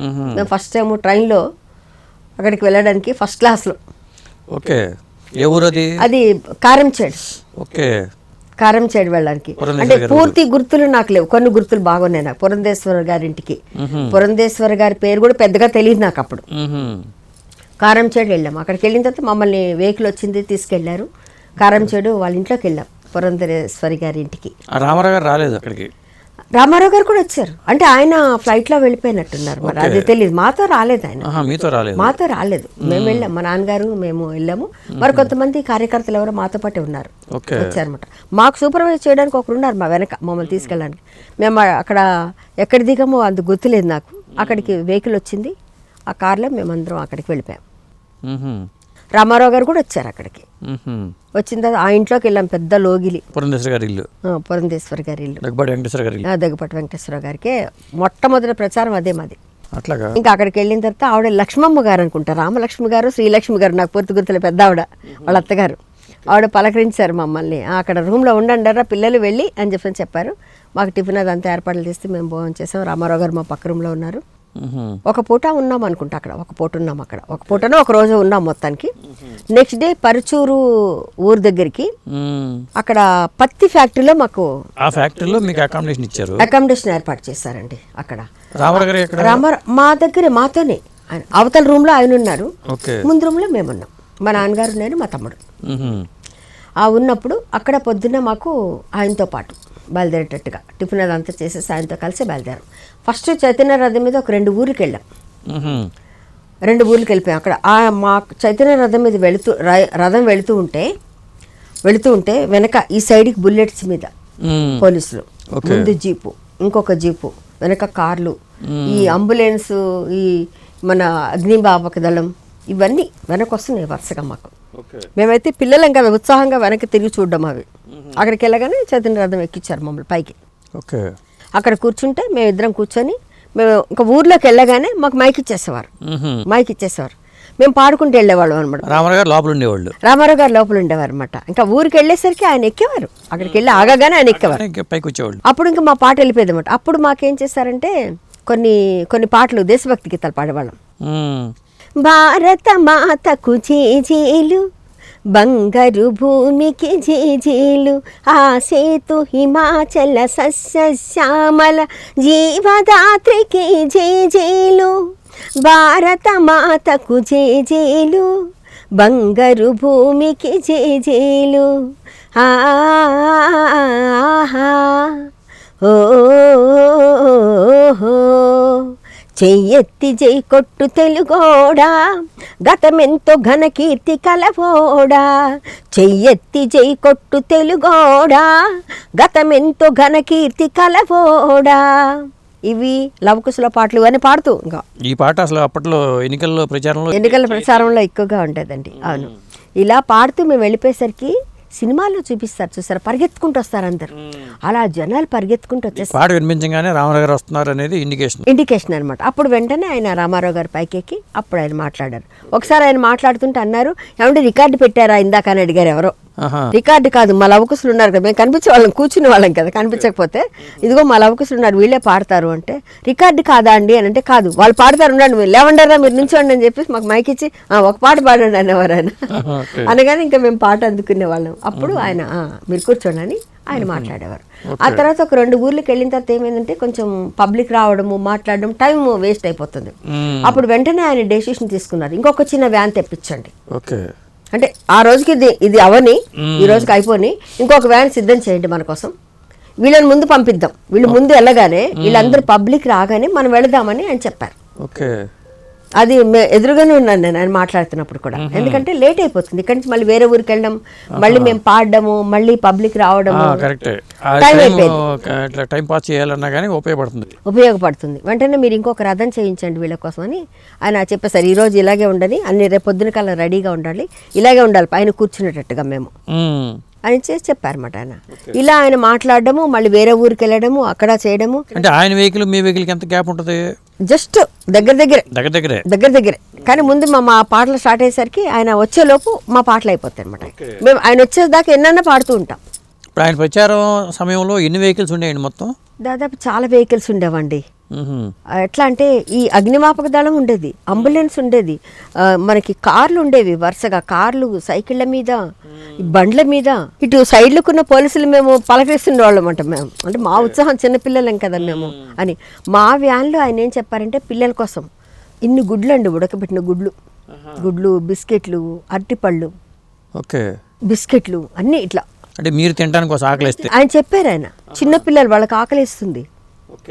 మేము first time ట్రైన్లో అక్కడికి వెళ్ళడానికి ఫస్ట్ క్లాస్లో ఓకే. ఏ ఊరు అది అది కారంచేడు. ఓకే. కారంచేడు వెళ్ళడానికి. అంటే పూర్తి గుర్తులు నాకు లేవు. కొన్ని గుర్తులు బాగున్నాయి నాకు. పురంధేశ్వర గారింటికి పురంధేశ్వర గారి పేరు కూడా పెద్దగా తెలియదు నాకు అప్పుడు. కారంచేడు వెళ్ళాం. అక్కడికి వెళ్ళిన తర్వాత మమ్మల్ని వెహికల్ వచ్చింది తీసుకెళ్ళారు. కారంచేడు వాళ్ళ ఇంట్లోకి వెళ్ళాం. పురంధరేశ్వరి గారి ఇంటికి. రామారావు గారు రాలేదు అక్కడికి? రామారావు గారు కూడా వచ్చారు. అంటే ఆయన ఫ్లైట్లో వెళ్ళిపోయినట్టున్నారు. మరి అది తెలియదు మాతో రాలేదు ఆయన. మీతో రాలేదు. మాతో రాలేదు. మేము. వెళ్ళాం. మా నాన్నగారు మేము వెళ్ళాము. మరి కొంతమంది కార్యకర్తలు ఎవరో మాతో పాటే ఉన్నారు. ఓకే. వచ్చారన్నమాట. మాకు సూపర్వైజ్ చేయడానికి ఒకరు ఉన్నారు మా వెనక మమ్మల్ని తీసుకెళ్ళడానికి. మేము అక్కడ ఎక్కడ దిగామో అంత గుర్తులేదు నాకు. అక్కడికి వెహికల్ వచ్చింది. ఆ కార్లో మేమందరం అక్కడికి వెళ్ళిపోయాం. రామారావు గారు కూడా వచ్చారు అక్కడికి. వచ్చిన తర్వాత ఆ ఇంట్లోకి వెళ్ళాం పెద్ద లోగిలి. పురంధేశ్వర గారి ఇల్లు. పురంధేశ్వరి గారి ఇల్లు. దగ్గబాటి వెంకటేశ్వర గారి దగ్గుపాటి వెంకటేశ్వర గారికి మొట్టమొదటి ప్రచారం అదే మాది. అట్లాగా? ఇంకా అక్కడికి వెళ్ళిన తర్వాత ఆవిడ లక్ష్మమ్మ గారు అనుకుంటా రామలక్ష్మి గారు శ్రీలక్ష్మి గారు నాకు పూర్తి గుర్తులే పెద్ద ఆవిడ వాళ్ళ అత్తగారు. ఆవిడ పలకరించారు మమ్మల్ని. "ఆ, అక్కడ రూమ్లో ఉండండారా పిల్లలు వెళ్ళి అని చెప్పని చెప్పారు. మాకు టిఫిన్ అదంతా ఏర్పాట్లు చేస్తే మేము భోజనం చేసాం. రామారావు గారు మా పక్క రూమ్లో ఉన్నారు. ఒక పూట ఉన్నాం అనుకుంటా అక్కడ ఒక పూట ఉన్నాం అక్కడ. ఒక పూటనో ఒక రోజు ఉన్నాం మొత్తానికి. నెక్స్ట్ డే పరుచూరు ఊరు దగ్గరికి. అక్కడ పత్తి ఫ్యాక్టరీలో మాకు ఆ ఫ్యాక్టరీలో మీకు అకామిడేషన్ ఇచ్చారు? అకామిడేషన్ ఏర్పాటు చేశారండి అక్కడ. రామారావు మా దగ్గరే మాతోనే. అవతల రూమ్లో ఆయన ఉన్నారు. ముందు రూమ్లో మేమున్నాం. మా నాన్నగారు నేను మా తమ్ముడు. ఉన్నప్పుడు అక్కడ పొద్దున్న మాకు ఆయనతో పాటు బయలుదేరేటట్టుగా. టిఫిన్ అదంతా చేసేసి ఆయనతో కలిసి బయలుదేరాం. ఫస్ట్ చైతన్య రథం మీద ఒక రెండు ఊరికి వెళ్ళాం. రెండు ఊర్లకు వెళ్ళిపోయాం. అక్కడ ఆ మా చైతన్య రథం మీద వెళుతూ రథం వెళుతూ ఉంటే వెళుతూ ఉంటే వెనక ఈ సైడ్కి బుల్లెట్స్ మీద. పోలీసులు. ముందు జీపు ఇంకొక జీపు వెనక కార్లు ఈ అంబులెన్స్ ఈ మన అగ్నిబాపక దళం ఇవన్నీ వెనక వస్తున్నాయి వరుసగా మాకు. మేమైతే పిల్లలం కదా ఉత్సాహంగా వెనక్కి తిరిగి చూడడం అవి. అక్కడికి వెళ్ళగానే చైతన్య రథం ఎక్కించారు మమ్మల్ని పైకి. ఓకే అక్కడ కూర్చుంటే మేమిద్దరం కూర్చొని మేము ఇంకా ఊర్లోకి వెళ్ళగానే మాకు మైక్ ఇచ్చేసేవారు. మ్మ్. మైక్ ఇచ్చేసేవారు. మేము పాడుకుంటూ వెళ్ళేవాళ్ళం అనమాట రామారావు గారు లోపల ఉండేవాళ్ళు. రామారావు గారు లోపల ఉండేవారు అనమాట ఇంకా ఊరికి వెళ్ళేసరికి ఆయన ఎక్కేవారు. అక్కడికి వెళ్ళి ఆగగానే ఆయన ఎక్కేవారు. పైకి వచ్చేవాళ్ళు. అప్పుడు ఇంకా మా పాట వెళ్ళిపోయేది అనమాట అప్పుడు మాకేం చేశారంటే కొన్ని కొన్ని పాటలు దేశభక్తి గీతాలు పాడేవాళ్ళం. మ్మ్. భారత మాతకు జేజేలు బంగారు భూమికి జేజేలు ఆ సేతు హిమాచల సస్యశ్యామల జీవదాత్రికి జేజేలు భారత మాతకు జేజేలు బంగారు భూమికి జేజేలు ఆహా ఓ చెయ్యెత్తి జై కొట్టు తెలుగోడా గతమెంతో ఘన కీర్తి కలవోడా. చెయ్యెత్తి జై కొట్టు తెలుగోడా గతమెంతో ఘన కీర్తి కలవోడా. ఇవి లవకుశల పాటలు అని పాడుతూ ఇంకా. ఈ పాట అసలు అప్పట్లో ఎన్నికల్లో ప్రచారంలో ఎన్నికల ప్రచారంలో ఎక్కువగా ఉండేదండి. అవును. ఇలా పాడుతూ మేము వెళ్ళిపోయేసరికి సినిమాల్లో చూపిస్తారు చూసారు పరిగెత్తుకుంటూ వస్తారు అందరు. అలా జనాలు పరిగెత్తుకుంటూ వచ్చేస్తారు పాట వినిపించగానే రామారావు గారు వస్తున్నారు అనేది ఇండికేషన్ ఇండికేషన్ అనమాట అప్పుడు వెంటనే ఆయన రామారావు గారు పైకెక్కి అప్పుడు ఆయన మాట్లాడారు. ఒకసారి ఆయన మాట్లాడుతుంటే అన్నారు ఏమంటే రికార్డు పెట్టారా? ఇందాక అని అడిగారు ఎవరో. రికార్డు కాదు మా లవకుశులు ఉన్నారు కదా మేము కనిపించే వాళ్ళం కూర్చునే వాళ్ళం కదా కనిపించకపోతే. ఇదిగో మా లవకుశులు ఉన్నారు వీళ్ళే పాడతారు అంటే రికార్డు కాదా అండి అని అంటే కాదు వాళ్ళు పాడతారు ఉండండి మీరు లేవండారా మీరు నుంచోండి అని చెప్పేసి మాకు మైక్ ఇచ్చి "ఆ, ఒక పాట పాడండి అనేవారు ఆయన. అనగానే ఇంకా మేము పాట అందుకునే వాళ్ళం. అప్పుడు ఆయన "ఆ, మీరు కూర్చోండి అని ఆయన మాట్లాడేవారు. ఆ తర్వాత ఒక రెండు ఊర్లకు వెళ్ళిన తర్వాత ఏమైందంటే కొంచెం పబ్లిక్ రావడము మాట్లాడడం టైం వేస్ట్ అయిపోతుంది. అప్పుడు వెంటనే ఆయన డెసిషన్ తీసుకున్నారు. ఇంకొక చిన్న వ్యాన్ తెప్పించండి. అంటే ఆ రోజుకి ఇది ఇది అవని ఈ రోజుకి అయిపోని. ఇంకొక వ్యాన్ సిద్ధం చేయండి మన కోసం. వీళ్ళని ముందు పంపిద్దాం. వీళ్ళు ముందు వెళ్ళగానే వీళ్ళందరూ పబ్లిక్ రాగానే మనం వెళదామని ఆయన చెప్పారు. ఓకే. అది ఎదురుగానే ఉన్నాను నేను ఆయన మాట్లాడుతున్నప్పుడు కూడా. ఎందుకంటే లేట్ అయిపోతుంది. ఇక్కడి నుంచి మళ్ళీ వేరే ఊరికి వెళ్ళడం మళ్ళీ మేము పాడడము మళ్ళీ పబ్లిక్ రావడము. కరెక్టే. Time టైం పాస్ చేయాలన్నా కానీ ఉపయోగపడుతుంది. ఉపయోగపడుతుంది. వెంటనే మీరు ఇంకొక రథం చేయించండి వీళ్ళ కోసం అని ఆయన చెప్పేశారు ఈ రోజు ఇలాగే ఉండని అన్ని రేపు పొద్దున కల్లా రెడీగా ఉండాలి ఇలాగే ఉండాలి పైన కూర్చునేటట్టుగా మేము. మ్మ్. అని చేసి చెప్పారన్నమాట ఆయన. ఇలా ఆయన మాట్లాడడము మళ్ళీ వేరే ఊరికి వెళ్ళడము అక్కడ చేయడము. అంటే ఆయన వెహికల్ మీ వెహికల్కి ఎంత గ్యాప్ ఉంటుంది? జస్ట్ దగ్గర దగ్గరే. దగ్గర దగ్గరే. దగ్గర దగ్గరే. కానీ ముందు మా మా పాటలు స్టార్ట్ అయ్యేసరికి ఆయన వచ్చేలోపు మా పాటలు అయిపోతాయి అనమాట మేము ఆయన వచ్చేదాకా ఎన్నన్నా పాడుతూ ఉంటాం. ఇప్పుడు ఆయన ప్రచారం సమయంలో ఎన్ని వెహికల్స్ ఉండేయండి మొత్తం? దాదాపు చాలా వెహికల్స్ ఉండేవండి. ఎట్లా అంటే ఈ అగ్నిమాపక దళం ఉండేది అంబులెన్స్ ఉండేది. మనకి కార్లు ఉండేవి వరుసగా కార్లు సైకిళ్ళ మీద బండ్ల మీద. ఇటు సైడ్లకున్న పోలీసులు మేము పలకరిస్తుండే వాళ్ళం అంట మేము. అంటే మా ఉత్సాహం చిన్నపిల్లలం కదా మేము అని. మా వ్యాన్లో ఆయన ఏం చెప్పారంటే పిల్లల కోసం ఇన్ని గుడ్లు అండి ఉడకబెట్టిన గుడ్లు. గుడ్లు బిస్కెట్లు అరటిపళ్ళు ఓకే. బిస్కెట్లు అన్నీ ఇట్లా అంటే మీరు తినడానికి కోసం ఆకలిస్తే ఆయన చెప్పారు ఆయన. చిన్నపిల్లలు వాళ్ళకి ఆకలిస్తుంది.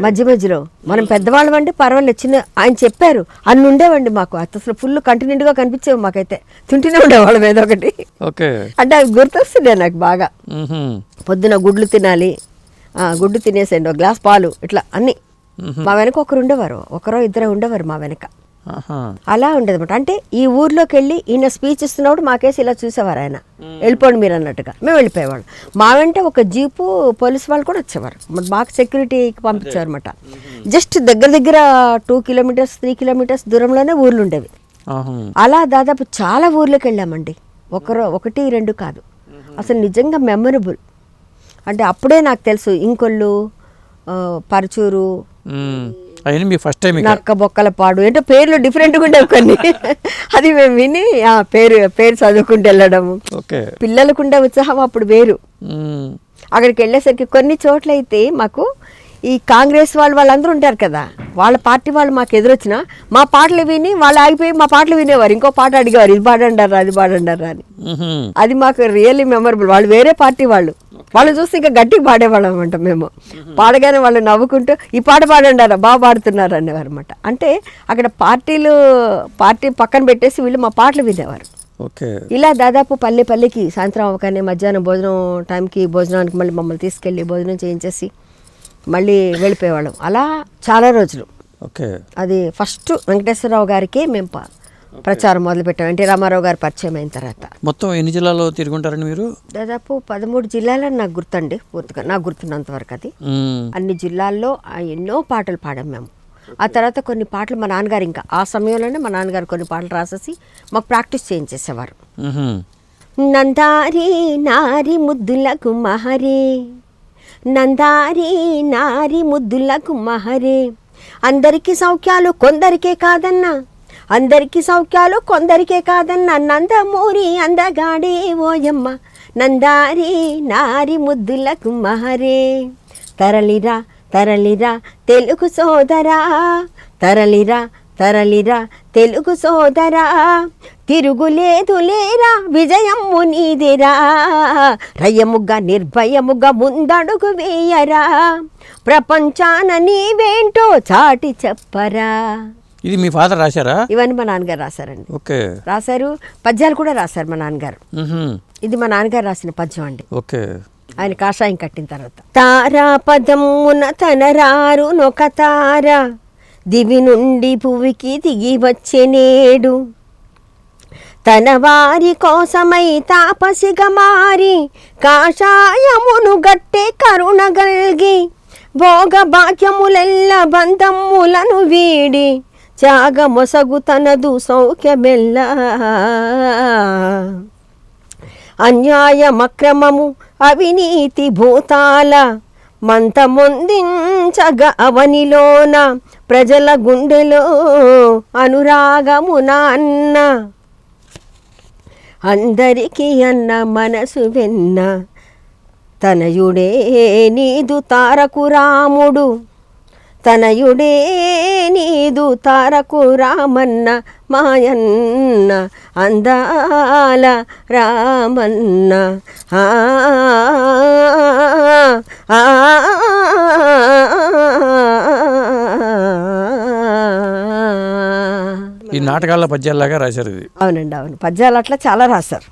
మధ్య మధ్యలో. మనం పెద్దవాళ్ళం అంటే పర్వాలేదు. చిన్న ఆయన చెప్పారు. అన్ని ఉండేవండి మాకు. అసలు ఫుల్ కంటిన్యూగా కనిపించేవి మాకైతే. తింటూనే ఉండేవాళ్ళం ఏదో ఒకటి. ఓకే. అంటే అవి గుర్తొస్తుండే నాకు బాగా. పొద్దున గుడ్లు తినాలి. ఆ, గుడ్డు తినేసేయండి. ఒక గ్లాస్ పాలు. ఇట్లా అన్ని. మా వెనక ఒకరు ఉండేవారు. ఒకరో ఇద్దరు ఉండేవారు మా వెనక. అలా ఉండేదన్నమాట. అంటే ఈ ఊర్లోకి వెళ్ళి ఈయన స్పీచ్ ఇస్తున్నప్పుడు మాకేసి ఇలా చూసేవారు ఆయన. వెళ్ళిపోండి మీరు అన్నట్టుగా. మేము వెళ్ళిపోయేవాళ్ళం. మా వెంట ఒక జీపు పోలీస్ వాళ్ళు కూడా వచ్చేవారు. మాకు సెక్యూరిటీకి పంపించారు అనమాట జస్ట్ దగ్గర దగ్గర టూ కిలోమీటర్స్ త్రీ కిలోమీటర్స్ దూరంలోనే ఊర్లు ఉండేవి. అలా దాదాపు చాలా ఊర్లకు వెళ్ళామండి. ఒకరు ఒకటి రెండు కాదు. అసలు నిజంగా మెమరబుల్. అంటే అప్పుడే నాకు తెలుసు ఇంకొల్లు ఆ, పరచూరు. అవన్నీ మీ ఫస్ట్ టైం నక్క బొక్కల పాడు. ఏంటో పేర్లు డిఫరెంట్గా ఉండేవి కొన్ని. అది మేము విని ఆ పేరు పేరు చదువుకుంటూ వెళ్ళడము. ఓకే. పిల్లలకు ఉండే ఉత్సాహం అప్పుడు వేరు. అక్కడికి వెళ్ళేసరికి కొన్ని చోట్ల అయితే మాకు ఈ కాంగ్రెస్ వాళ్ళు వాళ్ళందరూ ఉంటారు కదా వాళ్ళ పార్టీ వాళ్ళు మాకు ఎదురొచ్చినా మా పాటలు విని వాళ్ళు ఆగిపోయి మా పాటలు వినేవారు. ఇంకో పాట అడిగేవారు ఇది పాడండారా అది పాడండారా అని. అది మాకు రియల్లీ మెమరబుల్ వాళ్ళు వేరే పార్టీ వాళ్ళు. వాళ్ళు చూస్తే ఇంకా గట్టిగా పాడేవాళ్ళం అనమాట మేము. పాడగానే వాళ్ళు నవ్వుకుంటూ ఈ పాట పాడండారా బాగా పాడుతున్నారు అనేవారు అనమాట అంటే అక్కడ పార్టీలు పార్టీ పక్కన పెట్టేసి వీళ్ళు మా పాటలు వినేవారు. ఇలా దాదాపు పల్లె పల్లెకి సాయంత్రం అవగానే మధ్యాహ్నం భోజనం టైంకి భోజనానికి మళ్ళీ మమ్మల్ని తీసుకెళ్ళి భోజనం చేయించేసి మళ్ళీ వెళ్ళిపోయేవాళ్ళం. అలా చాలా రోజులు. ఓకే. అది ఫస్ట్ వెంకటేశ్వరరావు గారికి మేము ప్రచారం మొదలుపెట్టాం. ఎన్టీ రామారావు గారు పరిచయం అయిన తర్వాత. మొత్తం ఎన్ని జిల్లాలో తిరుగుంటారండి మీరు? దాదాపు పదమూడు జిల్లాలని నాకు గుర్తండి. పూర్తిగా నాకు గుర్తున్నంత వరకు అది. అన్ని జిల్లాల్లో ఆ ఎన్నో పాటలు పాడాం మేము. ఆ తర్వాత కొన్ని పాటలు మా నాన్నగారు ఇంకా ఆ సమయంలోనే మా నాన్నగారు కొన్ని పాటలు రాసేసి మాకు ప్రాక్టీస్ చేయించేసేవారు. నందారి నారి ముద్దులకు మహరే నందారి నారి ముద్దులకు మహరే. అందరికీ సౌఖ్యాలు కొందరికే కాదన్నా. అందరికీ సౌఖ్యాలు కొందరికే కాదన్నా. నందమూరి అందగాడే ఓయమ్మ. నందారి నారి ముద్దులకు మహరే. తరలిరా తరలిరా తెలుగు సోదరా. తరలిరా తరలిరా తెలుగు సోదరా తిరుగులేదు లేరా విజయమ్ము నీదిరా. రయముగా నిర్భయముగా ముందడుగు వేయరా. ప్రపంచాన నీవేంటో చాటి చెప్పరా. ఇది మీ ఫాదర్ రాశారా? ఇవన్నీ మా నాన్నగారు రాశారండి. ఓకే. రాశారు. పద్యాలు కూడా రాశారు మా నాన్నగారు. ఇది మా నాన్నగారు రాసిన పద్యం అండి. ఓకే. ఆయన కాషాయం కట్టిన తర్వాత. తారా పదమున తనరారు నొక తార. దివి నుండి పువికి దిగి వచ్చే నేడు. తన వారి కోసమై తాపసిగా మారి కాషాయమును గట్టే కరుణ గల్గి భోగ భాగ్యములెల్ల బంధములను వీడి త్యాగ మొసగు తనదు సౌఖ్యమెల్ల. అన్యాయమక్రమము అవినీతి భూతాల మంతమొందించగ అవనిలోన ప్రజల గుండెలో అనురాగము అన్న అందరికీ అన్న మనసు వెన్న. తనయుడే నీదు తారకు రాముడు తనయుడే నీదు తారకు రామన్న మాయన్న అందాల రామన్న ఆ, ఈ నాటకాల పద్యాల్లాగా రాశారు ఇది అవునండి అవును పద్యాలు అట్లా చాలా రాశారు